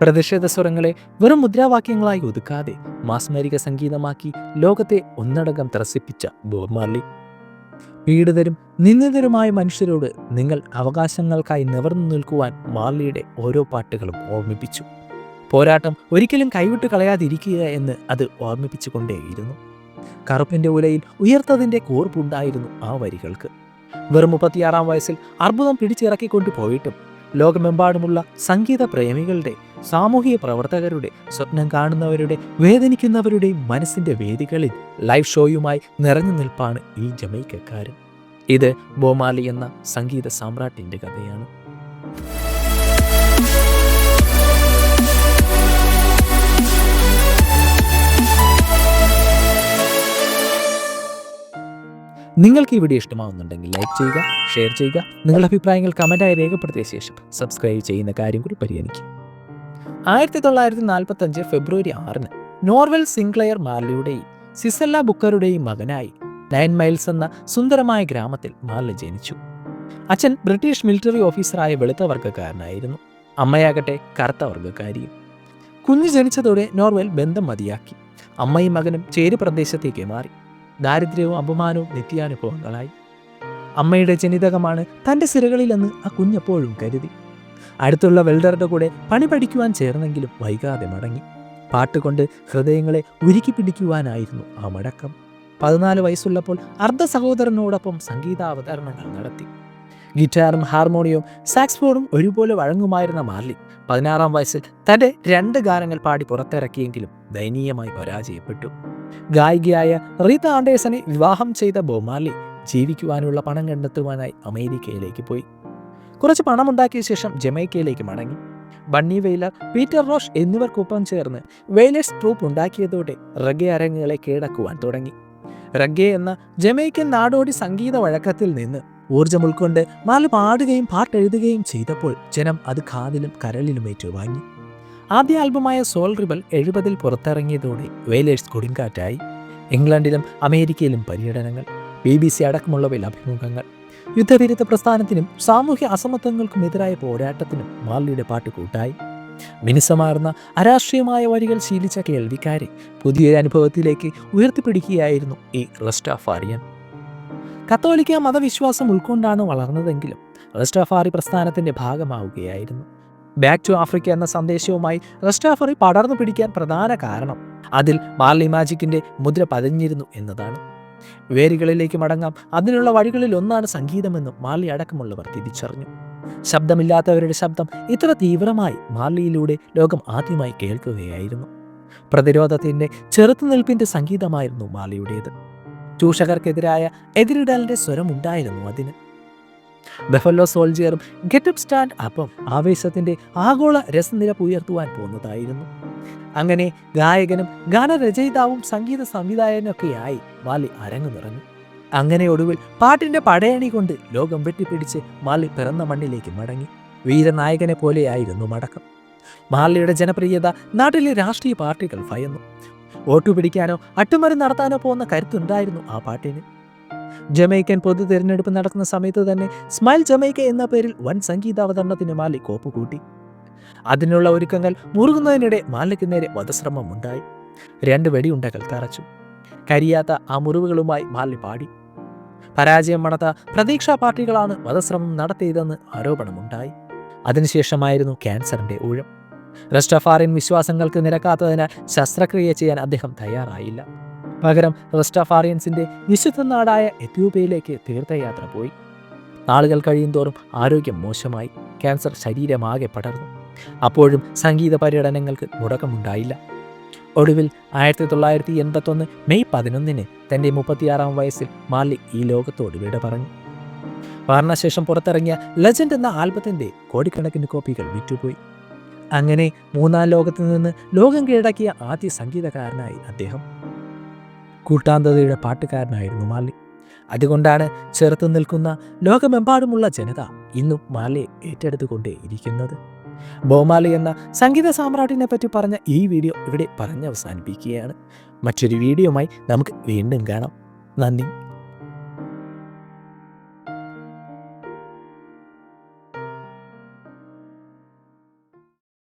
പ്രതിഷേധ സ്വരങ്ങളെ വെറും മുദ്രാവാക്യങ്ങളായി ഒതുക്കാതെ മാസ്മരിക സംഗീതമാക്കി ലോകത്തെ ഒന്നടങ്കം ത്രസിപ്പിച്ച ബോബ് മാർലി. പീഡിതരും നിന്ദിതരുമായ മനുഷ്യരോട് നിങ്ങൾ അവകാശങ്ങൾക്കായി നിവർന്നു നിൽക്കുവാൻ മാർലിയുടെ ഓരോ പാട്ടുകളും ഓർമ്മിപ്പിച്ചു. പോരാട്ടം ഒരിക്കലും കൈവിട്ട് കളയാതിരിക്കുക എന്ന് അത് ഓർമ്മിപ്പിച്ചുകൊണ്ടേയിരുന്നു. കറുപ്പിന്റെ ഉലയിൽ ഉയർത്തതിന്റെ കൂർപ്പുണ്ടായിരുന്നു ആ വരികൾക്ക്. വെറും മുപ്പത്തിയാറാം വയസ്സിൽ അർബുദം പിടിച്ചിറക്കിക്കൊണ്ടു പോയിട്ടും ലോകമെമ്പാടുമുള്ള സംഗീത പ്രേമികളുടെ സാമൂഹിക പ്രവർത്തകരുടെ സ്വപ്നം കാണുന്നവരുടെ വേദനിക്കുന്നവരുടെയും മനസ്സിന്റെ വേദികളിൽ ലൈവ് ഷോയുമായി നിറഞ്ഞു നിൽപ്പാണ് ഈ ജമൈക്കക്കാരൻ. ഇത് ബോമാലി എന്ന സംഗീത സാമ്രാട്ടിന്റെ കഥയാണ്. നിങ്ങൾക്ക് ഈ വീഡിയോ ഇഷ്ടമാവുന്നുണ്ടെങ്കിൽ ലൈക്ക് ചെയ്യുക ഷെയർ ചെയ്യുക. നിങ്ങളുടെ അഭിപ്രായങ്ങൾ കമന്റായി രേഖപ്പെടുത്തിയ ശേഷം സബ്സ്ക്രൈബ് ചെയ്യുന്ന കാര്യം കൂടി പരിഗണിക്കുക. ആയിരത്തി തൊള്ളായിരത്തി നാൽപ്പത്തി അഞ്ച് ഫെബ്രുവരി ആറിന് നോർവൽ സിംഗ്ലെയർ മാർലിയുടെയും സിസല്ല ബുക്കറുടെയും മകനായി നയൻ മൈൽസ് എന്ന സുന്ദരമായ ഗ്രാമത്തിൽ മാർലി ജനിച്ചു. അച്ഛൻ ബ്രിട്ടീഷ് മിലിറ്ററി ഓഫീസറായ വെളുത്ത വർഗക്കാരനായിരുന്നു. അമ്മയാകട്ടെ കറുത്ത വർഗക്കാരിയും. കുഞ്ഞു ജനിച്ചതോടെ നോർവൽ ബന്ധം മതിയാക്കി. അമ്മയും മകനും ചേരു പ്രദേശത്തേക്ക് മാറി. ദാരിദ്ര്യവും അപമാനവും നിത്യാനുഭവങ്ങളായി അമ്മയുടെ ജനിതകമാണ് തന്റെ സിരകളിലെന്ന് ആ കുഞ്ഞെപ്പോഴും കരുതി. അടുത്തുള്ള വെൽഡറുടെ കൂടെ പണി പഠിക്കുവാൻ ചേർന്നെങ്കിലും വൈകാതെ മടങ്ങി. പാട്ടുകൊണ്ട് ഹൃദയങ്ങളെ ഉരുക്കി പിടിക്കുവാനായിരുന്നു ആ മടക്കം. പതിനാല് വയസ്സുള്ളപ്പോൾ അർദ്ധ സഹോദരനോടൊപ്പം സംഗീതാവതരണങ്ങൾ നടത്തി. ഗിറ്റാറും ഹാർമോണിയവും സാക്സ്ഫോണും ഒരുപോലെ വഴങ്ങുമായിരുന്ന മാർലി പതിനാറാം വയസ്സിൽ തന്റെ രണ്ട് ഗാനങ്ങൾ പാടി പുറത്തിറക്കിയെങ്കിലും ദയനീയമായി പരാജയപ്പെട്ടു. ഗായികയായ റീത ആൻഡേഴ്സനെ വിവാഹം ചെയ്ത ബൊമാലി ജീവിക്കുവാനുള്ള പണം കണ്ടെത്തുവാനായി അമേരിക്കയിലേക്ക് പോയി. കുറച്ച് പണമുണ്ടാക്കിയ ശേഷം ജമൈക്കയിലേക്ക് മടങ്ങി. ബണ്ണി വെയിലർ പീറ്റർ റോഷ് എന്നിവർക്കൊപ്പം ചേർന്ന് വെയിലേഴ്സ് ട്രൂപ്പ് ഉണ്ടാക്കിയതോടെ റഗെ അരങ്ങുകളെ കീഴടക്കുവാൻ തുടങ്ങി. റഗ്ഗെ എന്ന ജമൈക്കൻ നാടോടി സംഗീത വഴക്കത്തിൽ നിന്ന് ഊർജം ഉൾക്കൊണ്ട് മാല പാടുകയും പാട്ടെഴുതുകയും ചെയ്തപ്പോൾ ജനം അത് കാതിലും കരളിലും ഏറ്റുവാങ്ങി. ആദ്യ ആൽബമായ സോൾ റിബൽ എഴുപതിൽ പുറത്തിറങ്ങിയതോടെ വേലേഴ്സ് കൊടുങ്കാറ്റായി. ഇംഗ്ലണ്ടിലും അമേരിക്കയിലും പര്യടനങ്ങൾ ബി ബി സി അടക്കമുള്ളവയിൽ അഭിമുഖങ്ങൾ യുദ്ധവിരുദ്ധ പ്രസ്ഥാനത്തിനും സാമൂഹ്യ അസമത്വങ്ങൾക്കും എതിരായ പോരാട്ടത്തിനും മാർലിയുടെ പാട്ട് കൂട്ടായി. മിനുസമാർന്ന അരാഷ്ട്രീയമായ വരികൾ ശീലിച്ച കേൾവിക്കാരെ പുതിയൊരു അനുഭവത്തിലേക്ക് ഉയർത്തിപ്പിടിക്കുകയായിരുന്നു ഈ റെസ്റ്റാഫാറിയൻ കത്തോലിക്ക മതവിശ്വാസം ഉൾക്കൊണ്ടാണ് വളർന്നതെങ്കിലും റെസ്റ്റാഫാറി പ്രസ്ഥാനത്തിന്റെ ഭാഗമാവുകയായിരുന്നു. ബാക്ക് ടു ആഫ്രിക്ക എന്ന സന്ദേശവുമായി റെസ്റ്റാഫറി പടർന്നു പിടിക്കാൻ പ്രധാന കാരണം അതിൽ മാർലി മാജിക്കിന്റെ മുദ്ര പതിഞ്ഞിരുന്നു എന്നതാണ്. വേരുകളിലേക്ക് മടങ്ങാം അതിനുള്ള വഴികളിൽ ഒന്നാണ് സംഗീതമെന്നും മാർലി അടക്കമുള്ളവർ തിരിച്ചറിഞ്ഞു. ശബ്ദമില്ലാത്തവരുടെ ശബ്ദം ഇത്ര തീവ്രമായി മാർലിയിലൂടെ ലോകം ആദ്യമായി കേൾക്കുകയായിരുന്നു. പ്രതിരോധത്തിന്റെ ചെറുത്തുനിൽപ്പിന്റെ സംഗീതമായിരുന്നു മാർലിയുടേത് ചൂഷകർക്കെതിരായ എതിരിടലിന്റെ സ്വരമുണ്ടായിരുന്നു അതിന്. ബഫല്ലോ സോൾജിയറും ഗെറ്റപ്പ് സ്റ്റാൻഡ് അപ്പം ആവേശത്തിന്റെ ആഗോള രസനിരപ്പ് ഉയർത്തുവാൻ പോകുന്നതായിരുന്നു അങ്ങനെ ഗായകനും ഗാനരചയിതാവും സംഗീത സംവിധായകനൊക്കെയായി മാലി അരങ്ങു നിറഞ്ഞു. അങ്ങനെ ഒടുവിൽ പാട്ടിന്റെ പടയണി കൊണ്ട് ലോകം വെട്ടിപ്പിടിച്ച് മാലി പിറന്ന മണ്ണിലേക്ക് മടങ്ങി. വീരനായകനെ പോലെയായിരുന്നു മടക്കം. മാലിയുടെ ജനപ്രിയത നാട്ടിലെ രാഷ്ട്രീയ പാർട്ടികൾ ഭയന്നു. വോട്ടു പിടിക്കാനോ അട്ടുമറി നടത്താനോ പോകുന്ന കരുത്തുണ്ടായിരുന്നു ആ പാട്ടിന്. ജമൈക്കൻ പൊതു തിരഞ്ഞെടുപ്പ് നടക്കുന്ന സമയത്ത് തന്നെ സ്മൈൽ ജമൈക്ക എന്ന പേരിൽ വൻ സംഗീതാവതരണത്തിന് മാലി കോപ്പ് കൂട്ടി. അതിനുള്ള ഒരുക്കങ്ങൾ മുറുകുന്നതിനിടെ മാലിക്ക് നേരെ വധശ്രമം ഉണ്ടായി രണ്ട് വെടിയുണ്ടകൾ തറച്ചു. കരിയാത്ത ആ മുറിവുകളുമായി മാലി പാടി. പരാജയം മണത്ത പ്രതീക്ഷാ പാർട്ടികളാണ് വധശ്രമം നടത്തിയതെന്ന് ആരോപണമുണ്ടായി. അതിനുശേഷമായിരുന്നു ക്യാൻസറിന്റെ ഊഴം. റെസ്റ്റഫാറിൻ വിശ്വാസങ്ങൾക്ക് നിരക്കാത്തതിനാൽ ശസ്ത്രക്രിയ ചെയ്യാൻ അദ്ദേഹം തയ്യാറായില്ല. പകരം റസ്റ്റഫാറിയൻസിന്റെ വിശുദ്ധ നാടായ എത്യോപ്യയിലേക്ക് തീർത്ഥയാത്ര പോയി. നാളുകൾ കഴിയുന്തോറും ആരോഗ്യം മോശമായി. ക്യാൻസർ ശരീരമാകെ പടർന്നു. അപ്പോഴും സംഗീത പര്യടനങ്ങൾക്ക് മുടക്കമുണ്ടായില്ല. ഒടുവിൽ ആയിരത്തി തൊള്ളായിരത്തി എൺപത്തൊന്ന് മെയ് പതിനൊന്നിന് തന്റെ മുപ്പത്തിയാറാം വയസ്സിൽ മാർലി ഈ ലോകത്തോട് വിട പറഞ്ഞു. മരണശേഷം പുറത്തിറങ്ങിയ ലെജൻഡ് എന്ന ആൽബത്തിന്റെ കോടിക്കണക്കിന് കോപ്പികൾ വിറ്റുപോയി. അങ്ങനെ മൂന്നാം ലോകത്ത് നിന്ന് ലോകം കീഴടക്കിയ ആദ്യ സംഗീതകാരനായി അദ്ദേഹം. കൂട്ടാന്തതയുടെ പാട്ടുകാരനായിരുന്നു മാർലി അതുകൊണ്ടാണ് ചെറുത്തു നിൽക്കുന്ന ലോകമെമ്പാടുമുള്ള ജനത ഇന്നും മാർലിയെ ഏറ്റെടുത്തുകൊണ്ടേ ഇരിക്കുന്നത്. ബോമാലി എന്ന സംഗീത സാമ്രാട്ടിനെ പറ്റി പറഞ്ഞ ഈ വീഡിയോ ഇവിടെ പറഞ്ഞ് അവസാനിപ്പിക്കുകയാണ് മറ്റൊരു വീഡിയോമായി നമുക്ക് വീണ്ടും കാണാം. നന്ദി.